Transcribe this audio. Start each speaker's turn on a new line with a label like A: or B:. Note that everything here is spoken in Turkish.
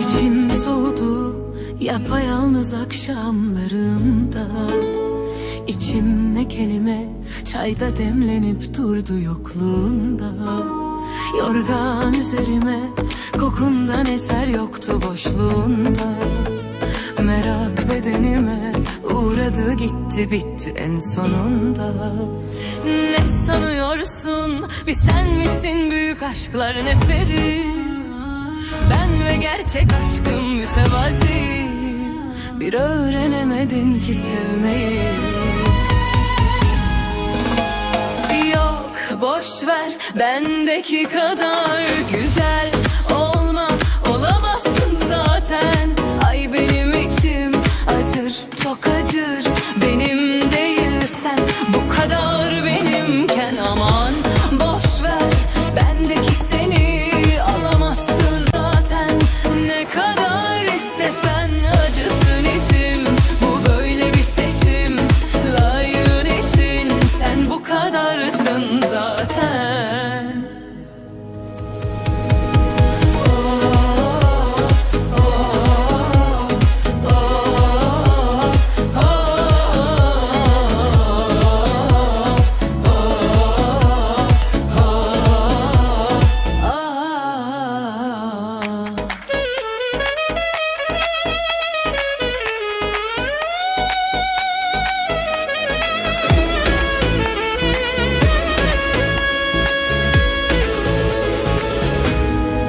A: İçim soğudu yapayalnız akşamlarımda. İçim ne kelime çayda demlenip durdu yokluğunda. Yorgan üzerime kokundan eser yoktu boşluğunda. Merak bedenime uğradı gitti bitti en sonunda. Ne sanıyorsun bir sen misin? Büyük aşklar neferi Ben gerçek aşkım mütevazi. Bir öğrenemedin ki sevmeyi. Yok boş ver bendeki kadar güzel